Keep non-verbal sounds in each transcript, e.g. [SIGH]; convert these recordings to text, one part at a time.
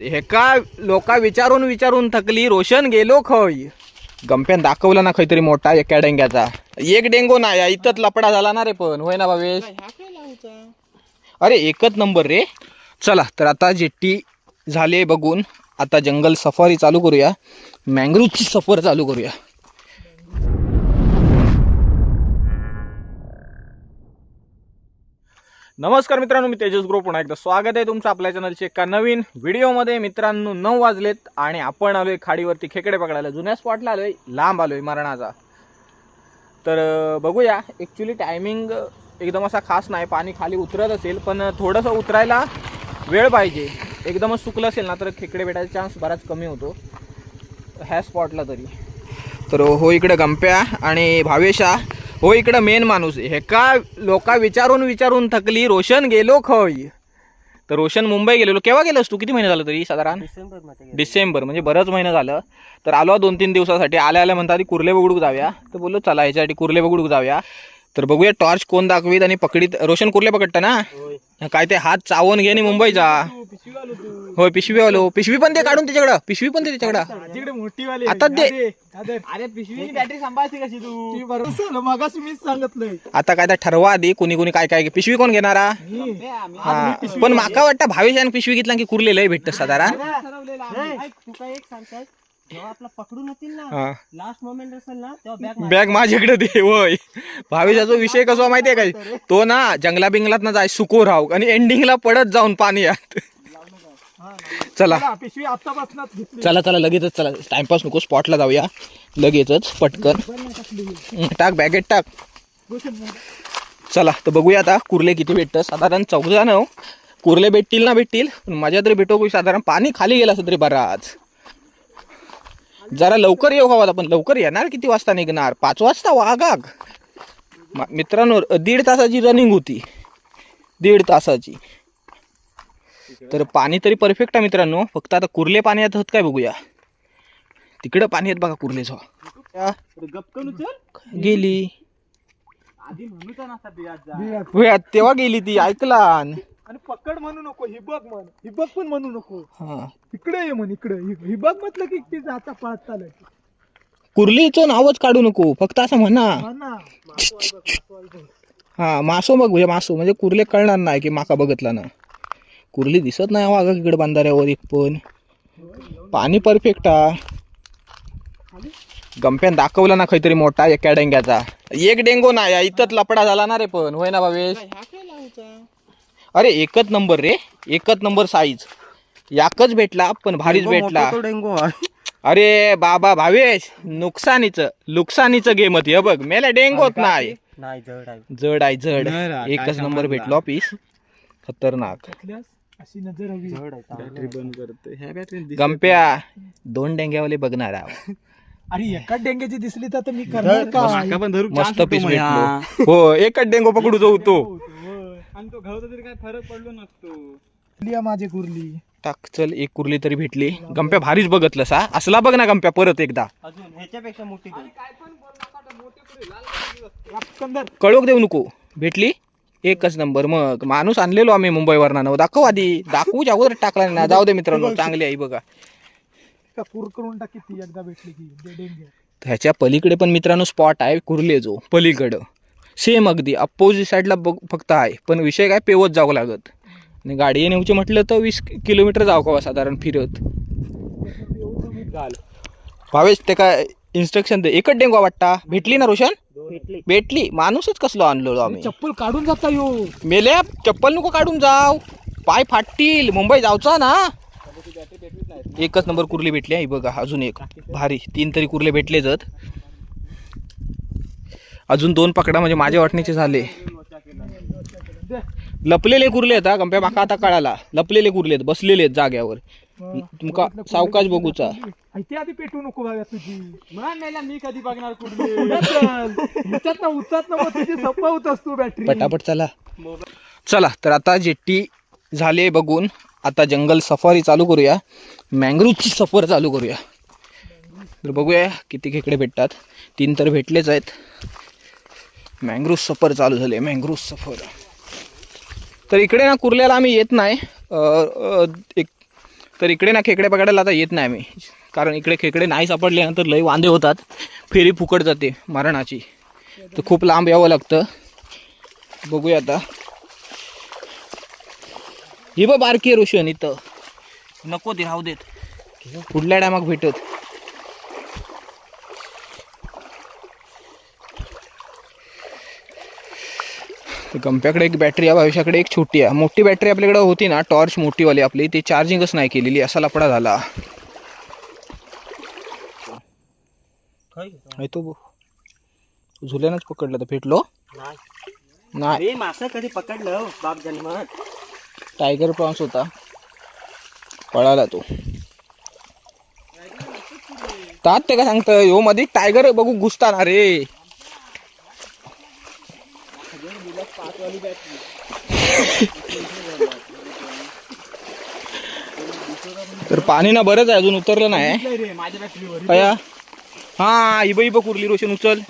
हे का लोका विचारून विचारून थकली रोशन गेलो खय गंप्यान दाखवला ना काहीतरी मोठा एका डेंग्याचा. एक डेंगो ना या इथंच लपडा झाला ना रे पण. होय ना भावेश? अरे एकच नंबर रे. चला तर आता जेट्टी झाले बघून. आता जंगल सफारी चालू करूया. मँग्रोवची सफर चालू करूया. नमस्कार मित्रांनो मी तेजस ग्रो पुन्हा एकदा स्वागत आहे तुमचं आपल्या चॅनलच्या एका नवीन व्हिडिओमध्ये. मित्रांनो नऊ वाजलेत आणि आपण आलोय खाडीवरती खेकडे पकडायला. जुन्या स्पॉटला आलोय लांब आलोय मरणाचा. तर बघूया ॲक्च्युली टायमिंग एकदम असा खास नाही. पाणी खाली उतरत असेल पण थोडंसं उतरायला वेळ पाहिजे. एकदमच सुकलं असेल ना तर खेकडे भेटायचा चान्स बराच कमी होतो. ह्या स्पॉटला तरी. तर हो इकडं गंप्या आणि भावेशा हो इकडं मेन माणूस. हे का लोका विचारून विचारून थकली? रोशन गेलो खय तर रोशन मुंबई गेलेलो. केव्हा गेलोस तू? किती महिने झालं तरी साधारण? डिसेंबर म्हणजे बरंच महिना झालं. तर आलो दोन तीन दिवसासाठी. आल्या आल्या म्हणतात कुर्ले बघडूक जाऊया. तर बोललो चला याच्यासाठी कुर्ले बघडूक जाऊया. तर बघूया टॉर्च कोण दाखवीत आणि पकडीत रोशन कुर्ले पकडता ना? काय ते हात चावून घे आणि मुंबई जा होय पिशवी आलो पिशवी पण ते काढून त्याच्याकडं पिशवी पण ते त्याच्याकडं माझ्याकडे मोठी वाली आता दे. अरे पिशवी बॅटरी सांभाळते कशी तू? बरोबर मगाच मीच सांगितलंय आता काय तर ठरवा आधी कोणी कोणी काय काय पिशवी कोण घेणारा? हा. पण माका वाटतं भावेशाने पिशवी घेतला की कुर्ले लय भेटत साधारण तू काय एक सांगताय? जेव्हा आपला पकडून होतील ना हा. लास्ट मोमेंट असेल ना तेव्हा बॅग बॅग माझ्याकडे. दे होय. भावेशाचा विषय कसा माहितीये काय? तो ना जंगला बिंगलात ना जाय सुको राहू आणि एंडिंगला पडत जाऊन पाण्यात चला. पिशवी आतापासूनच घेतली. चला चला लगेचच चला. टाइमपास नको स्पॉटला जाऊया. लगेचच पटकन. टाक बॅगेत टाक. चला तर बघूया आता कुर्ले किती भेटतं साधारण चौदा नऊ कुर्ले भेटतील ना भेटतील पण माझ्या तरी भेटो साधारण पाणी खाली गेलं असं तरी बराच. जरा लवकर येऊ हवा पण लवकर येणार किती वाजता निघणार? पाच वाजता वागाग म- मित्रांनो दीड तासाची रनिंग होती. दीड तासाची. तर पाणी तरी परफेक्ट आहे मित्रांनो. फक्त आता कुर्ले पाणी येत काय बघूया. तिकडं पाणी येत बघा उचल. गेली. तेव्हा गेली ती ऐकला. आणि पकड म्हणू नको हिबक म्हण. हिबक पण म्हणू नको. हा. इकडे ये म्हण इकडे. हिबक म्हटलं की ते जाता पळत चालय कुर्लीचं नावच काढू नको फक्त असं म्हणा. हा ना हा मासो बघ. म्हणजे मासो. म्हणजे कुर्ले कळणार नाही की माका बघितला ना. कुर्ली दिसत नाही वागा इकडे बांधाऱ्यावर एक पण. पाणी परफेक्ट हा गंप्यान दाखवला ना काहीतरी मोठा एका डेंग्याचा. एक डेंगो ना या इथंच लपडा झाला ना रे पण. होय ना भावेश? अरे एकच नंबर रे. एकच नंबर साईज याकच भेटला पण भारीच भेटला. डेंगू अरे बाबा भावेश नुकसानीचं नुकसानीचं गेम होती. हे बघ मेला डेंगोत नाही. नाही जड आहे. जड एकच नंबर. भेटलो पीस खतरनाक. अशी नजर हवी बॅटरी बंद करते ह्या बॅटरी गंप्या दोन डेंग्यावाले बघणार आहोत. अरे एकाच डेंग्याची दिसली तर आता मी करणार का पण धरू मस्त पीस भेटलो. हो. एकच डेंगो पकडू जाऊ तो. आणि तो घावता तरी काय फरक पडलो नसतो लिया माझी कुर्ली. टाक चल एक कुर्ली तरी भेटली. गंप्या भारीच बघतलं सा असला बघ ना गंप्या परत एकदा. अजून ह्याच्यापेक्षा मोठी कळोक देऊ नको. भेटली? एकच नंबर. मग माणूस आणलेलो आम्ही मुंबईवरनं. दाखव आधी. दाखवू अगोदर टाकला ना जाऊ दे मित्रांनो चांगली आहे बघा. का कुर करून टाकी ती एकदा भेटली की. दे ह्याच्या पलीकडे पण मित्रांनो स्पॉट आहे कुर्ले जो. पलीकडं. सेम अगदी. अपोजिट साईडला बघ फक्त आहे. पण विषय काय? पेवत जावं लागत. आणि गाडी नेऊचे म्हटलं तर वीस किलोमीटर जाऊ का साधारण फिरत? भावेश ते काय इन्स्ट्रक्शन दे. एकच डेंगवा वाटता. भेटली ना रोशन? भेटली. भेटली. माणूसच कसलो आणलो आम्ही. चप्पल काढून जाता यो. मेल्या चप्पल नको काढून जाव पाय फाटतील. मुंबई जावचा ना. एकच नंबर कुर्ली भेटली आहे. बघा अजून एक. भारी. तीन तरी कुर्ले भेटले जत. अजून दोन पकडा म्हणजे माझ्या वाटणीचे झाले. लपलेले कुर्ले आहेत हा. गंप्या माका आता कळाला. लपलेले कुर्ले आहेत बसलेले आहेत जाग्यावर. तुमका सावकाश बघूचा. ते आधी पेटू नको बघा तुझी. मला मी कधी बघणार [LAUGHS] ना उचात ना तुझी सपवत असतो बॅटरी पटापट चला. चला तर आता जेट्टी झाले बघून. आता जंगल सफारी चालू करूया. मँग्रोवची सफर चालू करूया. तर बघूया किती खेकडे भेटतात. तीन तर भेटलेच आहेत. मँग्रोव सफर चालू झाले मँग्रोव सफर. तर इकडे ना कुर्ल्याला आम्ही येत नाही. एक तर इकडे ना खेकडे पकडायला आता येत नाही आम्ही. कारण इकडे खेकडे नाही सापडले ना तर लई वांदे होतात. फेरी फुकट जाते मरणाची. तर खूप लांब यावं लागतं. बघूया आता. ही बघ बारकी रोशन इथं. नको दे राहू देत. पुढल्या टायमाक भेटत. तर गंप्याकडे एक बॅटरी आहे भविष्याकडे एक छोटी आहे. मोठी बॅटरी आपल्याकडे होती ना टॉर्च मोठीवाली आपली. ती चार्जिंगच नाही केलेली असा लपडा झाला. तो. झुल्यानंच पकडलं तर भेटलो. नाही. मासा कधी पकडलं बाप जन्मात. टायगर प्रॉन्स होता. पळाला तो. तात ते का सांगतं ह्यो मध्ये टायगर बघू घुसता ना रे. तर पाणी ना बरंच आहे अजून उतरलं नाही. माझ्या हा इब इब कुरली रोशन उचल.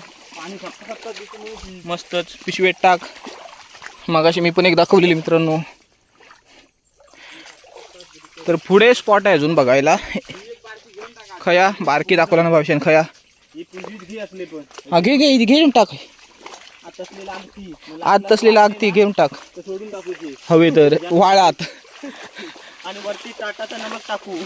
मस्तच पिशवेत टाक. मगाशी मी पण एक दाखवलेली मित्रांनो. तर पुढे स्पॉट आहे अजून बघायला. खया बारकी दाखवला ना भावशन खया. घे घे घे घेऊन टाक. आता मला आत तसली लागती घेऊन टाक. हवे तर वाळात. [LAUGHS] आणि वरती टाटाचा नमक टाकू.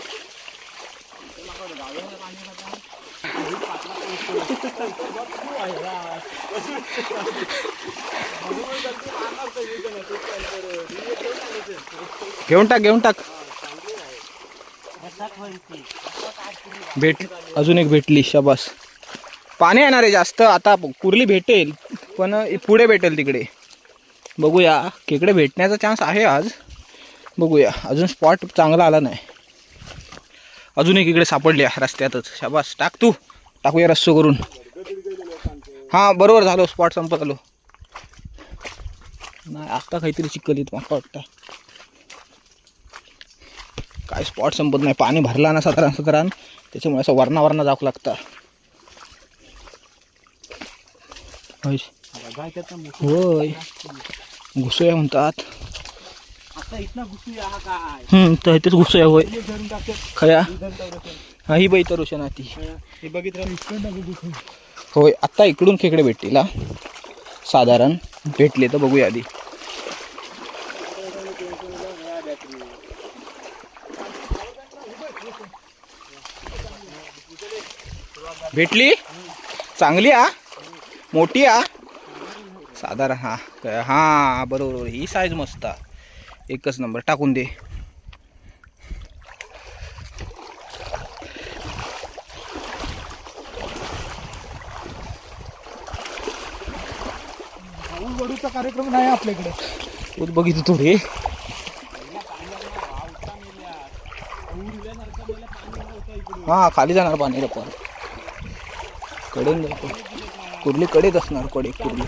घेऊन टाक घेऊन टाक. भेट अजून एक भेटली शाबास. पाणी येणार आहे जास्त आता कुर्ली भेटेल. पण पुढे भेटेल तिकडे. बघूया खेकडे भेटण्याचा चान्स आहे आज. बघूया अजून स्पॉट चांगला आला नाही. अजून एक इकडे सापडल्या रस्त्यातच. शाबास टाक तू. टाकूया रस्सो करून. हां बरोबर झालो स्पॉट संपत आलो. नाही आत्ता काहीतरी चिकलीत माका वाटतं. काय स्पॉट संपत नाही. पाणी भरला ना सतरा सतरान त्याच्यामुळे असं वरणा वरणा जावं लागतं. होय होय. घुसूया म्हणतात. आता तर इथेच घुसूया होय. खया. हा ही बाई तर रोशन ती. हे बघितलं इकडनं होय आत्ता इकडून खेकडे भेटतील हा. साधारण भेटले तर बघूया आधी. भेटली? चांगली आ मोठी आ साधारण हा काय- हा बरोबर. बरोबर. ही साईज मस्त. एकच नंबर टाकून दे. वडूचा कार्यक्रम नाही आपल्याकडे. तूच बघितलं तू रे. हा खाली जाणार पाणी पण. कडेन जातो. कुर्ली कडेच असणार कडे कुर्ली.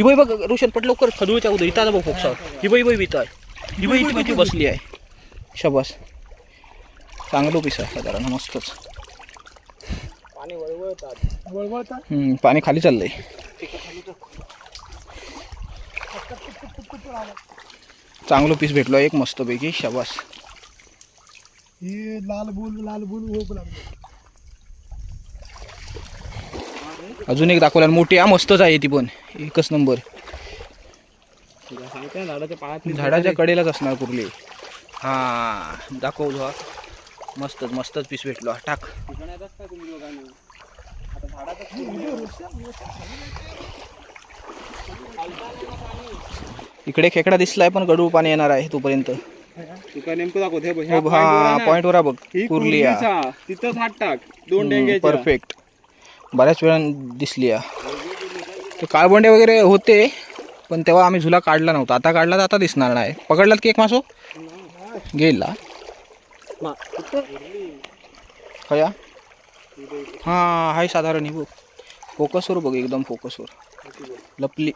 इबई बघ रोशन पट लवकर खदूळच्या उद्या. इथं बघ फोक्सा इबई बई इथं आहे इबई इथे माहिती बसली आहे. शबास. चांगलं पिस आहे साधारण मस्तच. पाणी वळवळतात वळवळतात पाणी खाली चाललंय. चांगलं पीस भेटलो एक मस्तपैकी. शबास. हे लाल बुल लाल बुल हो अजून एक दाखवला मोठी हा मस्तच आहे ती पण. एकच नंबर. झाडाच्या कडेलाच असणार कुर्ली. हा दाखव हा. मस्तच मस्तच पीस भेटलो हा, टाक. इकडे खेकडा दिसलाय पण गडू पाणी येणार आहे तोपर्यंत. तुका नेमकं दाखवत हे पॉइंट वर बघ. कुर्ली तिथंच हात टाक. दोन परफेक्ट बऱ्याच वेळा दिसली हा. ते काळबंडे वगैरे होते पण तेव्हा आम्ही झुला काढला नव्हता. आता काढला तर आता दिसणार नाही. पकडलात की एक मासो? गेला. खया हां हाय साधारण ही बघ. फोकसवर बघ एकदम फोकसवर लपली.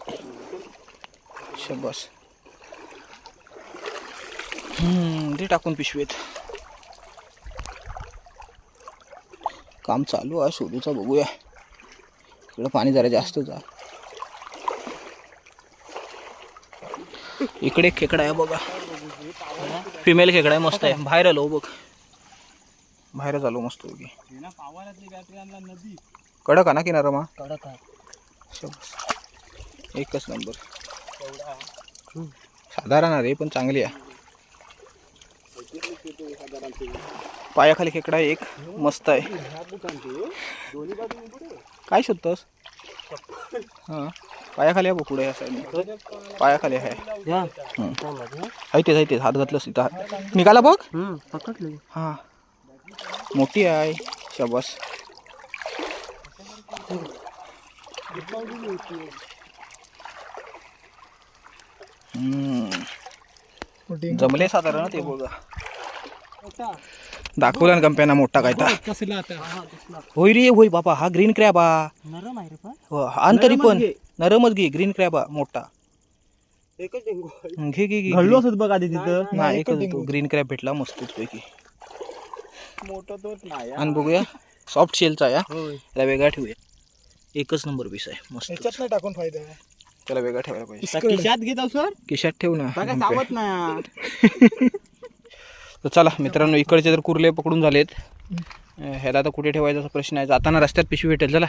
शबास. हम्म, ते टाकून पिशवीत. काम चालू आहे शोधूचा बघूया. इकडं पाणी जरा जास्तच आहे इकडे खेकडा आहे बघा. फिमेल खेकडा आहे मस्त आहे. बाहेर आलो बघ. बाहेरच आलो मस्त नदी कडक आहे ना किनारा मा? कडक आहे. एकच नंबर. साधारण आहे रे पण चांगली आहे. पायाखाली खेकडा एक. मस्त आहे. काय शोधतोस? हां. पायाखाली आहे बघ पुढे या साईडने पायाखाली आहे. ऐतेच ऐतेच तेच आहे तेच हात घातलंस तिथं हात. निघाला बघ. हां. मोठी आहे. शाबास. जमले साधारण ते बघा. दाखवला ना कंप्याना मोठा काय आता? होय रे होय बाबा हा ग्रीन क्रॅब हा. नरम आहे रे पण. हो, आण तरी पण. नरमच घे ग्रीन क्रॅब हा मोठा. एकच डेंगू हं, घे घे घे घडलो असत बघ आधी तिथं. एकच होतो ग्रीन क्रॅब भेटला मस्त पैकी मोठं तोच नाही आणि बघूया सॉफ्ट शेलचा या. त्याला वेगळा ठेवूया. एकच नंबर पीस आहे मस्त. नाही टाकून फायदा आहे. त्याला वेगळा ठेवायला पाहिजे. खिशात घेत सर खिशात ठेव ना काय गंप्या. [LAUGHS] तर चला मित्रांनो इकडचे तर कुर्ले पकडून झालेत. ह्याला आता कुठे ठेवायचा असा प्रश्न आहे. जाताना रस्त्यात पिशवी भेटेल चला.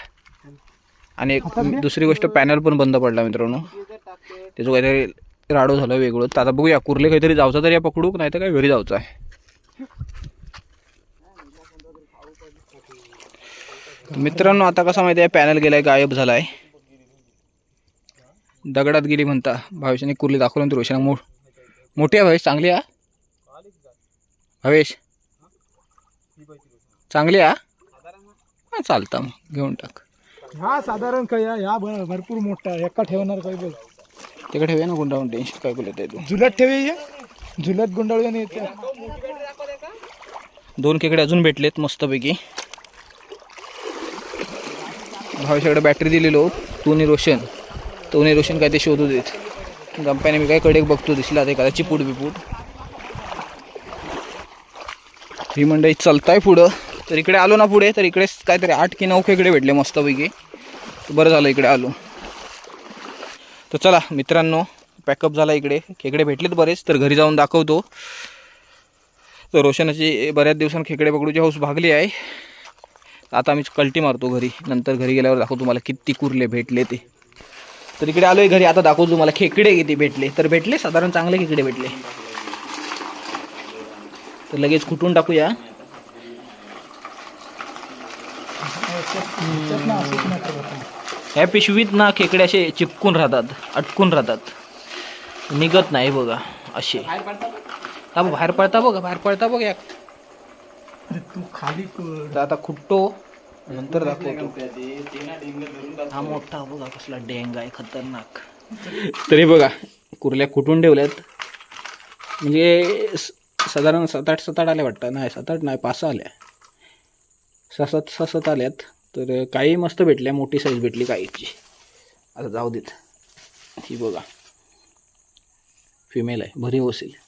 आणि एक दुसरी गोष्ट पॅनल पण बंद पडला मित्रांनो. त्याचं काहीतरी राडो झालं वेगळं. तर आता बघूया कुर्ले काहीतरी जायचं तर या पकडू नाही तर काय घरी जायचं आहे. मित्रांनो आता कसं माहिती आहे पॅनल गेलाय गायब झालाय. दगडात गेली म्हणता भावेशाने कुर्ली दाखवलं तर रोशना मोठ मोठी आहे भावेश चांगली आहे भावेश चांगली हा? चालता मग. घेऊन टाक. हा साधारण आहे, ह्या भ- भरपूर मोठा आहे. एका ठेवणार काय बोल? तिकडे ठेवूया ना गुंडावून टेन्शन काय बोलत आहे तू? झुलत ठेवे झुलत गुंडाळूया नाही येते दोन खेकडे अजून भेटलेत मस्तपैकी. भावेशाकडे बॅटरी दिलेलो तू आणि रोशन. तो आणि रोशन काय ते शोधू देत. गंप्याने मी काय कडे बघतो दिसला ते एखादा चिपूट बिपूट ही मंडई चालताय पुढं. तर इकडे आलो ना पुढे तर इकडे काहीतरी आठ की नऊ खेकडे भेटले मस्तपैकी. तर बरं झालं इकडे आलो. तर चला मित्रांनो पॅकअप झाला इकडे. खेकडे भेटलेत बरेच तर घरी जाऊन दाखवतो. तर रोशनाची बऱ्याच दिवसांनी खेकडे पकडूची हौस भागली आहे. आता आम्ही कल्टी मारतो घरी. नंतर घरी गेल्यावर दाखवतो तुम्हाला किती कुर्ले भेटले ते. तर इकडे आलोय घरी. आता दाखवतो तुम्हाला खेकडे किती भेटले. तर भेटले साधारण चांगले खेकडे भेटले. तर लगेच कुठून टाकूया. ह्या पिशवीत ना खेकडे असे चिपकून राहतात अटकून राहतात. निघत नाही बघा असे. हा बाहेर पडता बघ बाहेर पडता बघ या तू खाली आता खुट्टो नंतर दाखवतो. हा मोठा बघा कसला डेंग आहे खतरनाक. तरी बघा कुर्ल्या कुठून ठेवल्यात. म्हणजे साधारण सात आठ सात आठ आल्या वाटतं. नाही सात आठ नाही पाच सहा आल्या सहा सात सहा सात आल्यात तर काही मस्त भेटल्या मोठी साईज भेटली काहीची. आता जाऊ देत. ही बघा. फिमेल आहे. भरी असेल.